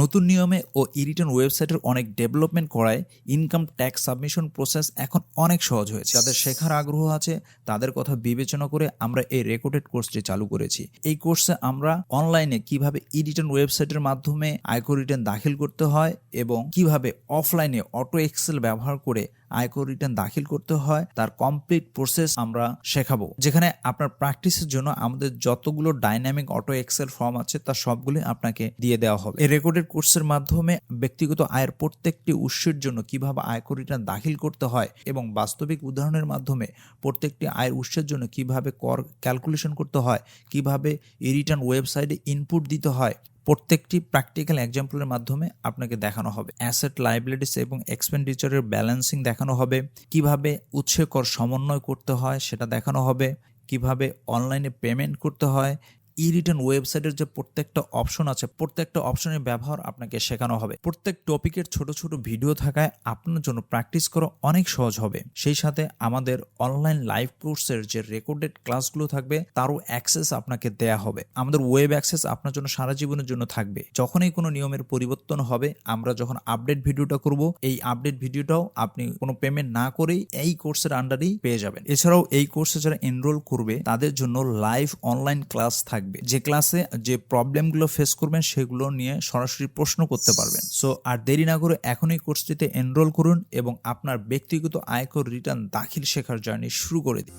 নতুন নিয়মে ও ইরিটন ওয়েবসাইটের অনেক ডেভেলপমেন্ট করায় ইনকাম ট্যাক্স সাবমিশন প্রসেস এখন অনেক সহজ হয়েছে। যাদের শেখার আগ্রহ আছে, তাদের কথা বিবেচনা করে আমরা এই রেকর্ডেড কোর্সটি চালু করেছি। এই কোর্সে আমরা অনলাইনে কীভাবে ইরিটন ওয়েবসাইটের মাধ্যমে আয়কর রিটার্ন দাখিল করতে হয় এবং কীভাবে অফলাইনে অটো এক্সেল ব্যবহার করে আয়কর রিটার্ন দাখিল করতে হয়, তার কমপ্লিট প্রসেস আমরা শেখাবো। যেখানে আপনার প্র্যাকটিসের জন্য আমাদের যতগুলো ডাইনামিক অটো এক্সেল ফর্ম আছে তার সবগুলি আপনাকে দিয়ে দেওয়া হবে। এই রেকর্ডেড কোর্সের মাধ্যমে ব্যক্তিগত আয়ের প্রত্যেকটি উৎসের জন্য কীভাবে আয়কর রিটার্ন দাখিল করতে হয় এবং বাস্তবিক উদাহরণের মাধ্যমে প্রত্যেকটি আয়ের উৎসের জন্য কীভাবে কর ক্যালকুলেশন করতে হয়, কীভাবে এই রিটার্ন ওয়েবসাইটে ইনপুট দিতে হয় প্রত্যেকটি প্র্যাকটিক্যাল এক্সাম্পলের মাধ্যমে আপনাকে দেখানো হবে। অ্যাসেট লাইবিলিটিস এবং এক্সপেন্ডিচারের ব্যালেন্সিং দেখানো হবে। কীভাবে উৎসে কর সমন্বয় করতে হয় সেটা দেখানো হবে। কীভাবে অনলাইনে পেমেন্ট করতে হয়। ই রিটার্ন ওয়েবসাইটের যে প্রত্যেকটা অপশন আছে, প্রত্যেকটা অপশনের ব্যবহার আপনাকে শেখানো হবে। প্রত্যেক টপিকের ছোট ছোট ভিডিও থাকায় আপনার জন্য প্র্যাকটিস করা অনেক সহজ হবে। সেই সাথে আমাদের অনলাইন লাইভ কোর্সের যে রেকর্ডেড ক্লাসগুলো থাকবে, তারও অ্যাক্সেস আপনাকে দেয়া হবে। আমাদের ওয়েব অ্যাক্সেস আপনার জন্য সারা জীবনের জন্য থাকবে। যখনই কোনো নিয়মের পরিবর্তন হবে, আমরা যখন আপডেট ভিডিওটা করব, এই আপডেট ভিডিওটাও আপনি কোনো পেমেন্ট না করেই এই কোর্সের আন্ডারেই পেয়ে যাবেন। এছাড়াও এই কোর্সে যারা এনরোল করবে, তাদের জন্য লাইভ অনলাইন ক্লাস থাকবে। যে ক্লাসে যে প্রবলেমগুলো ফেস করবেন, সেগুলো নিয়ে সরাসরি প্রশ্ন করতে পারবেন। সো আর দেরি না করে এখনই কোর্সটিতে এনরোল করুন এবং আপনার ব্যক্তিগত আয়কর রিটার্ন দাখিল শেখার জার্নি শুরু করে দিন।